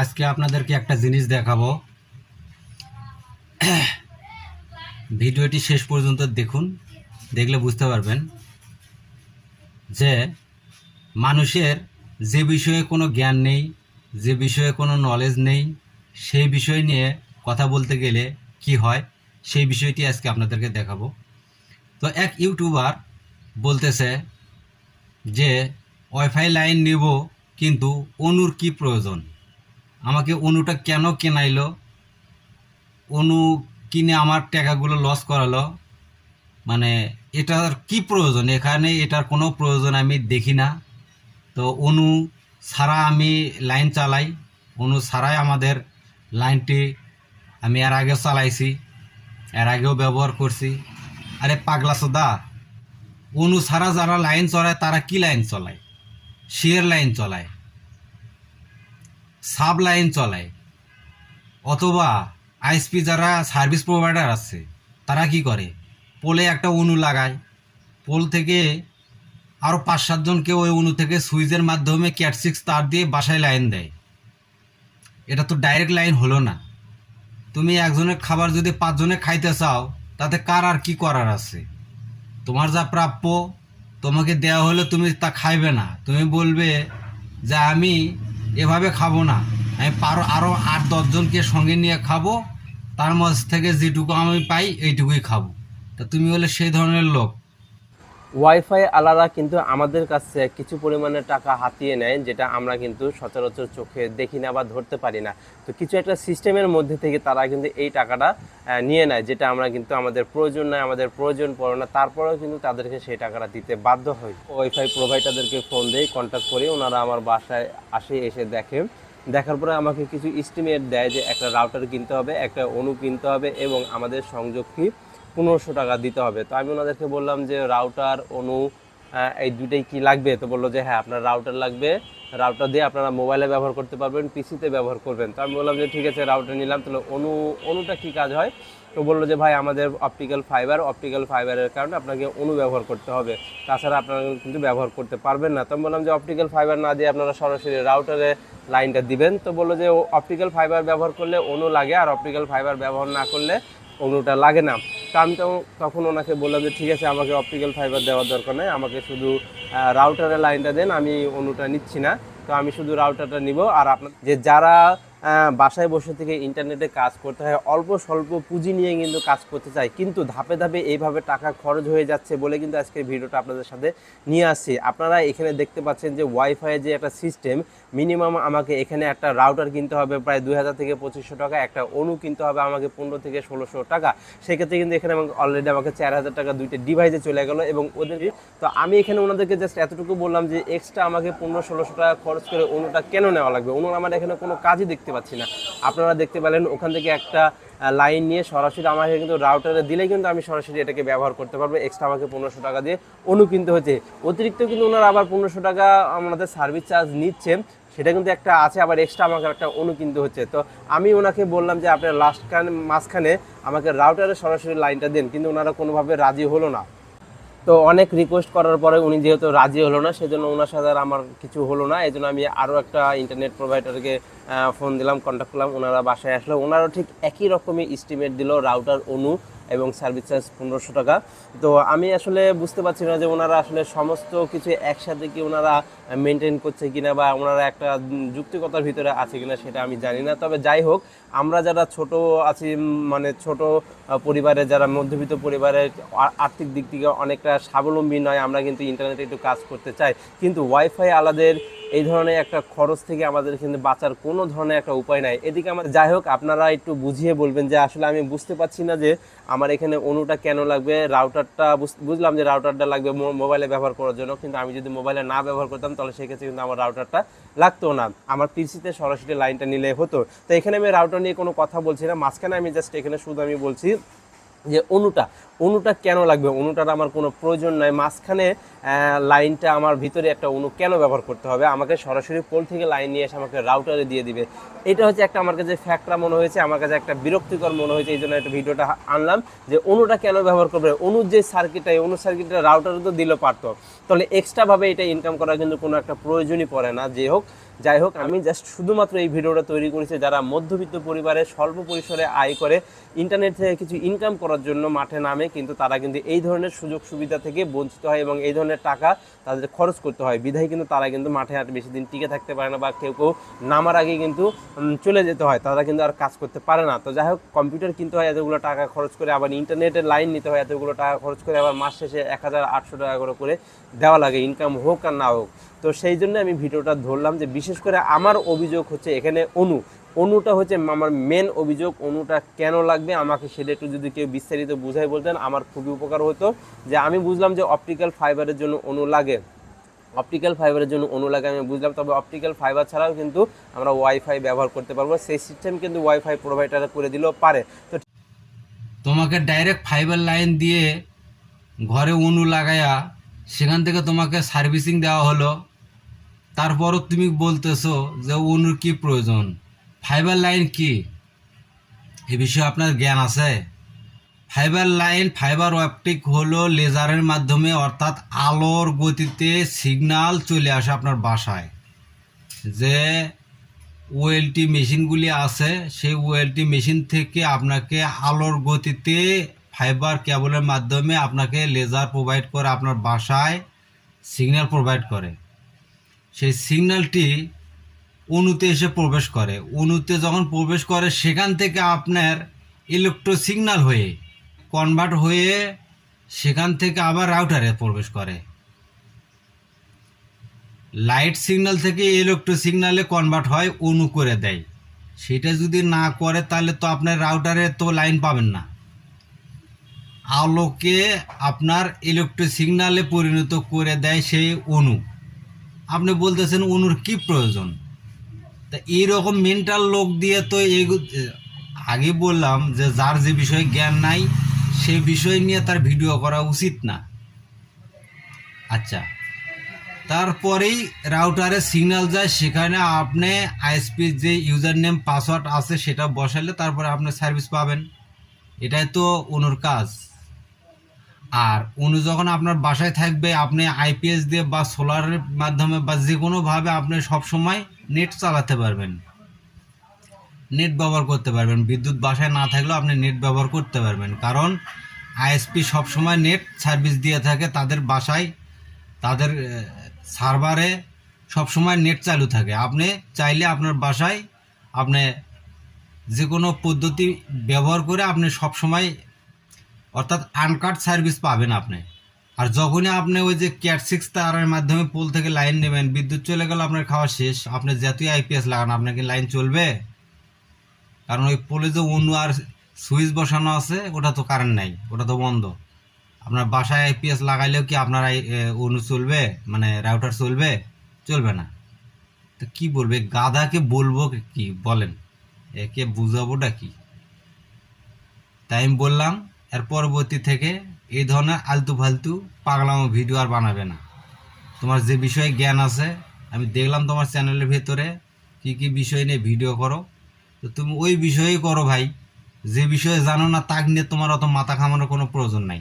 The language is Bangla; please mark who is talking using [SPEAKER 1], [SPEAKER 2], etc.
[SPEAKER 1] আজকে আপনাদেরকে একটা জিনিস দেখাবো। ভিডিওটি শেষ পর্যন্ত দেখুন, দেখলে বুঝতে পারবেন যে মানুষের যে বিষয়ে কোনো জ্ঞান নেই, যে বিষয়ে কোনো নলেজ নেই, সেই বিষয় নিয়ে কথা বলতে গেলে কি হয়, সেই বিষয়টি আজকে আপনাদেরকে দেখাবো। তো এক ইউটিউবার বলতেছে যে ওয়াইফাই লাইন নেব, কিন্তু অনুর কি প্রয়োজন? আমাকে অনুটা কেন কেনাইলো? অনু কিনে আমার টাকাগুলো লস করালো। মানে এটার কি প্রয়োজন? এখানে এটার কোনো প্রয়োজন আমি দেখি না। তো অনু ছাড়া আমি লাইন চালাই। অনু ছাড়াই আমাদের লাইনটি আমি এর আগেও চালাইছি, এর আগেও ব্যবহার করছি। আরে পাগলা সোদা, অনু ছাড়া যারা লাইন চলায় তারা কি লাইন চলায়? শেয়ার লাইন চলায়। সাব লাইন চলায়। অথবা আইএসপি যারা সার্ভিস প্রোভাইডার আছে, তারা কি করে? পোলে একটা অনু লাগায়। পোল থেকে আরও পাঁচ সাতজনকে ওই অনু থেকে সুইচের মাধ্যমে ক্যাট সিক্স তার দিয়ে বাসায় লাইন দেয়। এটা তো ডাইরেক্ট লাইন হলো না। তুমি একজনের খাবার যদি পাঁচজনে খাইতে চাও, তাতে কার আর কি করার আছে? তোমার যা প্রাপ্য, তোমাকে দেওয়া হলে তুমি তা খাইবে না। তুমি বলবে যে আমি এভাবে খাব না। আমি পারো আরও আট দশজনকে সঙ্গে নিয়ে খাব। তার মধ্যে থেকে যেটুকু আমি পাই, এইটুকুই খাব। তা তুমি বলে সেই ধরনের লোক।
[SPEAKER 2] ওয়াইফাই আলারা কিন্তু আমাদের কাছে কিছু পরিমাণে টাকা হাতিয়ে নেয়, যেটা আমরা কিন্তু সচরাচর চোখে দেখি না বা ধরতে পারি না। তো কিছু একটা সিস্টেমের মধ্যে থেকে তারা কিন্তু এই টাকাটা নিয়ে নেয়, যেটা আমরা কিন্তু আমাদের প্রয়োজন নয় আমাদের প্রয়োজন পড়ে না। তারপরেও কিন্তু তাদেরকে সেই টাকাটা দিতে বাধ্য হই। ওয়াইফাই প্রোভাইডারদেরকে ফোন দেই কন্ট্যাক্ট করি, ওনারা আমার বাসায় আসে, এসে দেখে। দেখার পরে আমাকে কিছু এস্টিমেট দেয় যে একটা রাউটার কিনতে হবে, একটা অনু কিনতে হবে, এবং আমাদের সংযোগ ফি পনেরোশো টাকা দিতে হবে। তো আমি ওনাদেরকে বললাম যে রাউটার অনু এই দুইটাই কি লাগবে? তো বলল যে হ্যাঁ আপনার রাউটার লাগবে। রাউটার দিয়ে আপনারা মোবাইলে ব্যবহার করতে পারবেন পিসিতে ব্যবহার করবেন। তো আমি বললাম যে, ঠিক আছে রাউটার নিলাম। তাহলে অনু, অনুটা কি কাজ হয়? তো বলল যে, ভাই, আমাদের অপটিক্যাল ফাইবার অপটিক্যাল ফাইবারের কারণে আপনাকে অনু ব্যবহার করতে হবে। তাছাড়া আপনারা কিন্তু ব্যবহার করতে পারবেন না। তো আমি বললাম যে অপটিক্যাল ফাইবার না দিয়ে আপনারা সরাসরি রাউটারে লাইনটা দিবেন। তো বলল যে অপটিক্যাল ফাইবার ব্যবহার করলে অনু লাগে, আর অপটিক্যাল ফাইবার ব্যবহার না করলে অনুটা লাগে না। তো আমি তো তখন ওনাকে বললাম যে, ঠিক আছে, আমাকে অপটিক্যাল ফাইবার দেওয়ার দরকার নেই। আমাকে শুধু রাউটারের লাইনটা দেন, আমি অনুটা নিচ্ছি না। তো আমি শুধু রাউটারটা নিব। আর আপনার, যে যারা বাসায় বসে থেকে ইন্টারনেটে কাজ করতে হয়, অল্প স্বল্প পুঁজি নিয়ে কিন্তু কাজ করতে চায়। কিন্তু ধাপে ধাপে এইভাবে টাকা খরচ হয়ে যাচ্ছে বলে কিন্তু আজকের ভিডিওটা আপনাদের সাথে নিয়ে আসছি। আপনারা এখানে দেখতে পাচ্ছেন যে ওয়াইফাইয়ের যে একটা সিস্টেম মিনিমাম আমাকে এখানে একটা রাউটার কিনতে হবে, প্রায় দুই হাজার থেকে পঁচিশশো টাকা। একটা অনু কিনতে হবে, আমাকে পনেরো থেকে ষোলোশো টাকা। সেক্ষেত্রে কিন্তু এখানে আমাকে অলরেডি আমাকে চার হাজার টাকা দুইটা ডিভাইসে চলে গেলো এবং ওদের তো আমি এখানে ওনাদেরকে জাস্ট এতটুকু বললাম যে এক্সট্রা আমাকে পনেরো, ষোলোশো টাকা খরচ করে অনুটা কেন নেওয়া লাগবে? অনুর আমার এখানে কোনো কাজই দেখতে পাচ্ছি না। আপনারা দেখতে পেলেন, ওখান থেকে একটা লাইন নিয়ে সরাসরি আমাকে কিন্তু রাউটারে দিলে কিন্তু আমি সরাসরি এটাকে ব্যবহার করতে পারব। এক্সট্রা আমাকে পনেরোশো টাকা দিয়ে অনু কিনতে হচ্ছে। অতিরিক্ত কিন্তু ওনারা আবার পনেরোশো টাকা আমাদের সার্ভিস চার্জ নিচ্ছে। সেটা কিন্তু একটা আছে, আবার এক্সট্রা আমাকে একটা অনু হচ্ছে। তো আমি ওনাকে বললাম যে, আপনার লাস্ট মাঝখানে আমাকে রাউটারে সরাসরি লাইনটা দেন। কিন্তু ওনারা কোনোভাবে রাজি হলো না। তো অনেক রিকোয়েস্ট করার পরে উনি যেহেতু রাজি হলো না, সেজন্য ওনার সাথে আর আমার কিছু হলো না। এই জন্য আমি আরও একটা ইন্টারনেট প্রোভাইডারকে ফোন দিলাম কন্ট্যাক্ট করলাম। ওনারা বাসায় আসলো। ওনারাও ঠিক একই রকমই এস্টিমেট দিল রাউটার অনু এবং সার্ভিস চার্জ পনেরোশো টাকা। তো আমি আসলে বুঝতে পারছি না যে, ওনারা আসলে সমস্ত কিছু একসাথে কি ওনারা মেনটেন করছে কিনা বা ওনারা একটা যুক্তিকতার ভিতরে আছে কিনা সেটা আমি জানি না। তবে যাই হোক, আমরা যারা ছোট আছি মানে ছোট পরিবারে, যারা মধ্যবিত্ত পরিবারের আর্থিক দিক থেকে অনেকটা স্বাবলম্বী নয়, আমরা কিন্তু ইন্টারনেটে একটু কাজ করতে চাই। কিন্তু ওয়াইফাই আলাদের এই ধরনের একটা খরচ থেকে আমাদের কিন্তু বাঁচার কোনো ধরনের একটা উপায় নাই। এদিকে আমার, যাই হোক, আপনারা একটু বুঝিয়ে বলবেন যে আসলে আমি বুঝতে পারছি না যে আমার এখানে অনুটা কেন লাগবে। রাউটারটা বুঝ- বুঝলাম যে রাউটারটা লাগবে মোবাইলে ব্যবহার করার জন্য, কিন্তু আমি যদি মোবাইলে না ব্যবহার করতাম তাহলে সেক্ষেত্রে কিন্তু আমার রাউটারটা লাগতো না। আমার পিসিতে সরাসরি লাইনটা নিলে হতো। তো এখানে আমি রাউটার নিয়ে কোনো কথা বলছি না। মাঝখানে আমি জাস্ট এখানে শুধু আমি বলছি যে অনুটা অনুটা কেন লাগবে? অনুটার আমার কোনো প্রয়োজন নাই। মাঝখানে লাইনটা আমার ভিতরে একটা অনু কেন ব্যবহার করতে হবে? আমাকে সরাসরি পোল থেকে লাইন নিয়ে এসে আমাকে রাউটারে দিয়ে দিবে। এটা হচ্ছে একটা আমার কাছে ফ্যাক্টরা মনে হয়েছে, আমার কাছে একটা বিরক্তিকর মনে হয়েছে, এই জন্য একটা ভিডিওটা আনলাম যে অনুটা কেন ব্যবহার করবে? অনুর যে সার্কিটটা এই অনু সার্কিটটা রাউটারে তো দিলে পারতো। তাহলে এক্সট্রাভাবে এটা ইনকাম করার কিন্তু কোনো একটা প্রয়োজনই পড়ে না। যে হোক যাই হোক, আমি জাস্ট শুধুমাত্র এই ভিডিওটা তৈরি করেছি যারা মধ্যবিত্ত পরিবারে স্বল্প পরিসরে আয় করে ইন্টারনেট থেকে কিছু ইনকাম করার জন্য মাঠে নামে, কিন্তু তারা কিন্তু এই ধরনের সুযোগ সুবিধা থেকে বঞ্চিত হয় এবং এই ধরনের টাকা তাদের খরচ করতে হয়। বিধায় কিন্তু তারা কিন্তু মাঠে আর বেশি দিন টিকে থাকতে পারে না বা কেউ কেউ নামার আগে কিন্তু চলে যেতে হয়। তারা কিন্তু আর কাজ করতে পারে না। তো যাই হোক কম্পিউটার কিনতে হয় এতগুলো টাকা খরচ করে, আবার ইন্টারনেটের লাইন নিতে হয় এতগুলো টাকা খরচ করে, আবার মাস শেষে এক হাজার আটশো টাকা করে করে দেওয়া লাগে ইনকাম হোক আর না হোক। তো সেই জন্য আমি ভিডিওটা ধরলাম যে বিশেষ করে আমার অভিযোগ হচ্ছে এখানে অনু। অনুটা হচ্ছে আমার মেন অভিযোগ, অনুটা কেন লাগবে? আমাকে সেটা একটু যদি কেউ বিস্তারিত বুঝাই বলতেন, আমার খুবই উপকার হতো। যে আমি বুঝলাম যে অপটিক্যাল ফাইবারের জন্য অনু লাগে। অপটিক্যাল ফাইবারের জন্য অনু লাগে আমি বুঝলাম, তবে অপটিক্যাল ফাইবার ছাড়াও কিন্তু আমরা ওয়াইফাই ব্যবহার করতে পারব। সেই সিস্টেম কিন্তু ওয়াইফাই প্রোভাইডার করে দিলেও পারে। তো
[SPEAKER 1] তোমাকে ডাইরেক্ট ফাইবার লাইন দিয়ে ঘরে অনু লাগায়া সেখান থেকে তোমাকে সার্ভিসিং দেওয়া হলো। তারপরও তুমি বলতেছো যে অনুর কি প্রয়োজন? ফাইবার লাইন কি? এ বিষয়ে আপনার জ্ঞান আছে? ফাইবার লাইন ফাইবার অপটিক হলো লেজারের মাধ্যমে অর্থাৎ আলোর গতিতে সিগন্যাল চলে আসে আপনার বাসায়। যে ওএলটি মেশিনগুলি আছে, সেই ওএলটি মেশিন থেকে আপনাকে আলোর গতিতে ফাইবার কেবলের মাধ্যমে আপনাকে লেজার প্রোভাইড করে আপনার বাসায় সিগন্যাল প্রোভাইড করে। সেই সিগন্যালটি অণুতে এসে প্রবেশ করে। অণুতে যখন প্রবেশ করে, সেখান থেকে আপনার ইলেকট্রো সিগন্যাল হয়ে কনভার্ট হয়ে সেখান থেকে আবার রাউটারে প্রবেশ করে। লাইট সিগন্যাল থেকে ইলেকট্রো সিগন্যালে কনভার্ট হয় অনু করে দেয়। সেটা যদি না করে, তাহলে তো আপনার রাউটারে তো লাইন পাবেন না। আলোকে আপনার ইলেকট্রো সিগন্যালে পরিণত করে দেয় সেই অণু আপনি বলতেছেন অনুর কি প্রয়োজন? তা এইরকম মেন্টাল লোক দিয়ে তো এগো- আগে বললাম যে যার যে বিষয়ে জ্ঞান নাই, সে বিষয় নিয়ে তার ভিডিও করা উচিত না। আচ্ছা তারপরেই রাউটারে সিগন্যাল যায়, সেখানে আপনি আইএসপির যে ইউজার নেম পাসওয়ার্ড আছে সেটা বসালে তারপরে আপনি সার্ভিস পাবেন। এটাই তো অনুর কাজ। আর অনু যখন আপনার বাসায় থাকবে, আপনি আইপিএস দিয়ে বা সোলারের মাধ্যমে বা যে কোনোভাবে আপনি সবসময় নেট চালাতে পারবেন। নেট ব্যবহার করতে পারবেন। বিদ্যুৎ বাসায় না থাকলেও আপনি নেট ব্যবহার করতে পারবেন। কারণ আইএসপি সবসময় নেট সার্ভিস দিয়ে থাকে, তাদের বাসায়, তাদের সার্ভারে সবসময় নেট চালু থাকে। আপনি চাইলে আপনার বাসায় আপনি যে কোনো পদ্ধতি ব্যবহার করে আপনি সবসময় অর্থাৎ আনকাট সার্ভিস পাবেন আপনি। আর যখনই আপনি ওই যে ক্যাট সিক্স তারের মাধ্যমে পোল থেকে লাইন নেবেন, বিদ্যুৎ চলে গেল, আপনার খাওয়া শেষ। আপনি যতই আইপিএস লাগান আপনার কি লাইন চলবে। কারণ ওই পোলে যে অন্য আর সুইচ বসানো আছে, ওটা তো কারেন্ট নাই, ওটা তো বন্ধ। আপনার বাসায় আইপিএস লাগাইলেও কি আপনার অনু চলবে? মানে রাউটার চলবে? চলবে না। তো কি বলবে? গাধাকে বলব কি? বলেন। একে বুঝাবোটা কি? তাই আমি বললাম এর পরবর্তী থেকে এই ধরনের আলতু ফালতু পাগলামো ভিডিও আর বানাবে না। তোমার যে বিষয়ে জ্ঞান আছে, আমি দেখলাম তোমার চ্যানেলের ভেতরে কি কি বিষয় নিয়ে ভিডিও করো। তো তুমি ওই বিষয়েই করো ভাই। যে বিষয়ে জানো না, তাক নিয়ে তোমার অত মাথা খামানোর কোনো প্রয়োজন নাই।